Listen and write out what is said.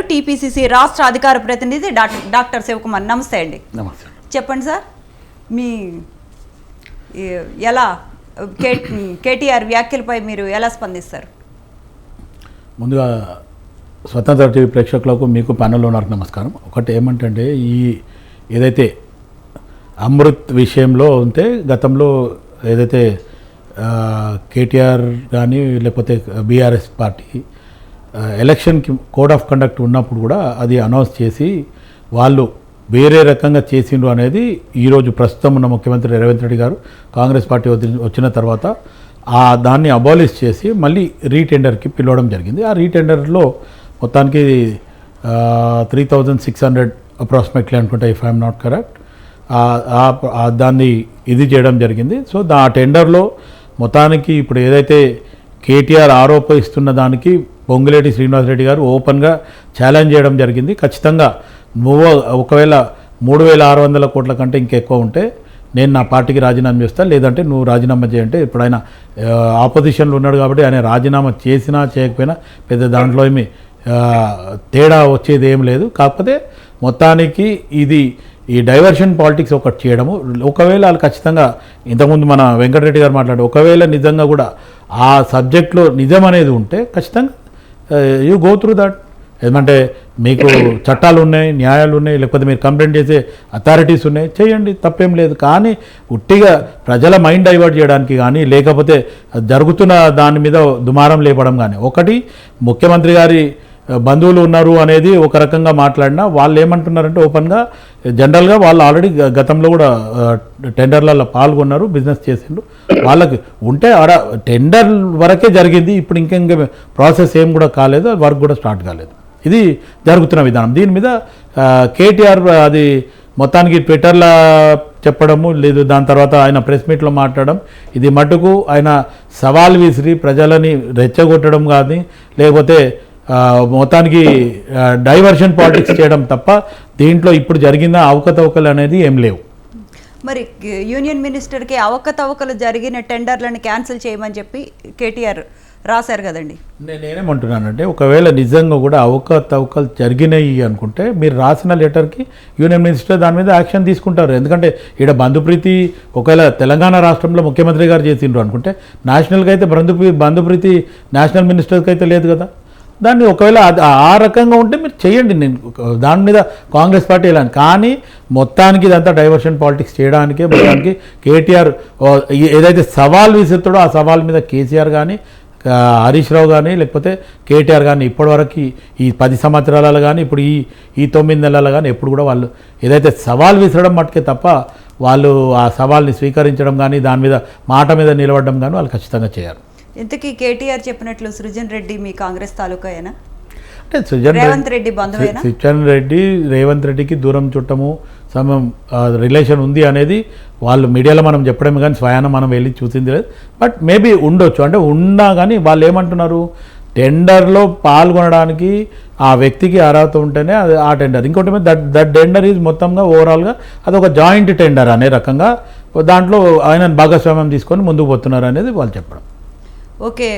TPCC రాష్ట్ర అధికార ప్రతినిధి డాక్టర్ శివకుమార్ నమస్తే అండి. నమస్తే. చెప్పండి సార్ మీ ఎలా కే కేటీఆర్ వ్యాఖ్యలపై మీరు ఎలా స్పందిస్తారు? ముందుగా స్వతంత్ర టీవీ ప్రేక్షకులకు మీకు ప్యానల్లో నాకు నమస్కారం. ఒకటి ఏమంటే ఈ ఏదైతే అమృత్ విషయంలో ఉంటే గతంలో ఏదైతే కేటీఆర్ కానీ లేకపోతే బీఆర్ఎస్ పార్టీ ఎలక్షన్కి కోడ్ ఆఫ్ కండక్ట్ ఉన్నప్పుడు కూడా అది అనౌన్స్ చేసి వాళ్ళు వేరే రకంగా చేసిండ్రు అనేది ఈరోజు ప్రస్తుతం ఉన్న ముఖ్యమంత్రి రేవంత్ రెడ్డి గారు కాంగ్రెస్ పార్టీ వదిలి- వచ్చిన తర్వాత ఆ దాన్ని అబాలిష్ చేసి మళ్ళీ రీటెండర్కి పిలవడం జరిగింది. ఆ రీటెండర్లో మొత్తానికి three thousand six hundred approximately అనుకుంటా ఇఫ్ ఐఎమ్ నాట్ కరెక్ట్ దాన్ని ఇది చేయడం జరిగింది. సో దా ఆ టెండర్లో మొత్తానికి ఇప్పుడు ఏదైతే కేటీఆర్ ఆరోపిస్తున్న దానికి పొంగులేటి శ్రీనివాసరెడ్డి గారు ఓపెన్గా ఛాలెంజ్ చేయడం జరిగింది. ఖచ్చితంగా నువ్వు ఒకవేళ మూడు వేల ఆరు వందల కోట్ల కంటే ఇంకెక్కువ ఉంటే నేను నా పార్టీకి రాజీనామా చేస్తాను లేదంటే నువ్వు రాజీనామా చేయంటే ఇప్పుడు ఆయన ఆపోజిషన్లో ఉన్నాడు కాబట్టి ఆయన రాజీనామా చేసినా చేయకపోయినా పెద్ద దాంట్లో ఏమి తేడా వచ్చేది ఏం లేదు. కాకపోతే మొత్తానికి ఇది ఈ డైవర్షన్ పాలిటిక్స్ ఒకటి చేయడము. ఒకవేళ వాళ్ళు ఖచ్చితంగా ఇంతకుముందు మన వెంకటరెడ్డి గారు మాట్లాడే ఒకవేళ నిజంగా కూడా ఆ సబ్జెక్ట్లో నిజం అనేది ఉంటే ఖచ్చితంగా యూ గో త్రూ దట్ ఏమంటే మీకు చట్టాలు ఉన్నాయి న్యాయాలు ఉన్నాయి లేకపోతే మీరు కంప్లైంట్ చేసే అథారిటీస్ ఉన్నాయి. చేయండి తప్పేం లేదు. కానీ ఉట్టిగా ప్రజల మైండ్ డైవర్ట్ చేయడానికి కానీ లేకపోతే జరుగుతున్న దాని మీద దుమారం లేపడం కానీ ఒకటి ముఖ్యమంత్రి గారి బంధువులు ఉన్నారు అనేది ఒక రకంగా మాట్లాడినా వాళ్ళు ఏమంటున్నారంటే ఓపెన్గా జనరల్గా వాళ్ళు ఆల్రెడీ గతంలో కూడా టెండర్లలో పాల్గొన్నారు బిజినెస్ చేసిండ్రు. వాళ్ళకి ఉంటే ఆడ టెండర్ వరకే జరిగింది ఇప్పుడు ఇంకెంక ప్రాసెస్ ఏం కూడా కాలేదు వర్క్ కూడా స్టార్ట్ కాలేదు. ఇది జరుగుతున్న విధానం. దీని మీద కేటీఆర్ అది మొత్తానికి ట్విట్టర్లో చెప్పడము లేదు దాని తర్వాత ఆయన ప్రెస్ మీట్లో మాట్లాడడం ఇది మటుకు ఆయన సవాల్ విసిరి ప్రజలని రెచ్చగొట్టడం కానీ లేకపోతే మొత్తానికి డైవర్షన్ పాలిటిక్స్ చేయడం తప్ప దీంట్లో ఇప్పుడు జరిగిన అవకతవకలు అనేది ఏం లేవు. మరి యూనియన్ మినిస్టర్కి అవకతవకలు జరిగిన టెండర్లను క్యాన్సిల్ చేయమని చెప్పి కేటీఆర్ రాశారు కదండి. నేను నేనేమంటున్నానంటే ఒకవేళ నిజంగా కూడా అవకతవకలు జరిగినాయి అనుకుంటే మీరు రాసిన లెటర్కి యూనియన్ మినిస్టర్ దాని మీద యాక్షన్ తీసుకుంటారు. ఎందుకంటే ఇక్కడ బంధుప్రీతి ఒకవేళ తెలంగాణ రాష్ట్రంలో ముఖ్యమంత్రి గారు చేసిండ్రు అనుకుంటే నేషనల్గా అయితే బంధుప్రీ బంధుప్రీతి నేషనల్ మినిస్టర్కి అయితే లేదు కదా. దాన్ని ఒకవేళ అది ఆ రకంగా ఉంటే మీరు చేయండి. నేను దాని మీద కాంగ్రెస్ పార్టీ వెళ్ళాను. కానీ మొత్తానికి ఇదంతా డైవర్షన్ పాలిటిక్స్ చేయడానికే మొత్తానికి కేటీఆర్ ఏదైతే సవాల్ విసిరుతాడో ఆ సవాల్ మీద కేసీఆర్ కానీ హరీష్ రావు కానీ లేకపోతే కేటీఆర్ కానీ ఇప్పటివరకు ఈ పది సంవత్సరాలలో కానీ ఇప్పుడు ఈ ఈ తొమ్మిది నెలలు కానీ ఎప్పుడు కూడా వాళ్ళు ఏదైతే సవాల్ విసరడం మట్టుకే తప్ప వాళ్ళు ఆ సవాల్ని స్వీకరించడం కానీ దాని మీద మాట మీద నిలబడడం కానీ వాళ్ళు ఖచ్చితంగా చేయరు ఇంతకీ కేటీఆర్ చెప్పినట్లు సృజన్ రెడ్డి మీ కాంగ్రెస్ తాలూకాయేనా? అంటే సుజన్ రేవంత్ రెడ్డి సుజన్ రెడ్డి రేవంత్ రెడ్డికి దూరం చుట్టము సమయం రిలేషన్ ఉంది అనేది వాళ్ళు మీడియాలో మనం చెప్పడమే కానీ స్వయాన మనం వెళ్ళి చూసింది లేదు. బట్ మేబీ ఉండొచ్చు. అంటే ఉన్నా కానీ వాళ్ళు ఏమంటున్నారు? టెండర్లో పాల్గొనడానికి ఆ వ్యక్తికి అర్హత ఉంటేనే అది ఆ టెండర్. ఇంకోటి ఏమో దట్ దట్ టెండర్ ఈజ్ మొత్తంగా ఓవరాల్గా అది ఒక జాయింట్ టెండర్ అనే రకంగా దాంట్లో ఆయన భాగస్వామ్యం తీసుకొని ముందుకు పోతున్నారు అనేది వాళ్ళు చెప్పడం. ஓகே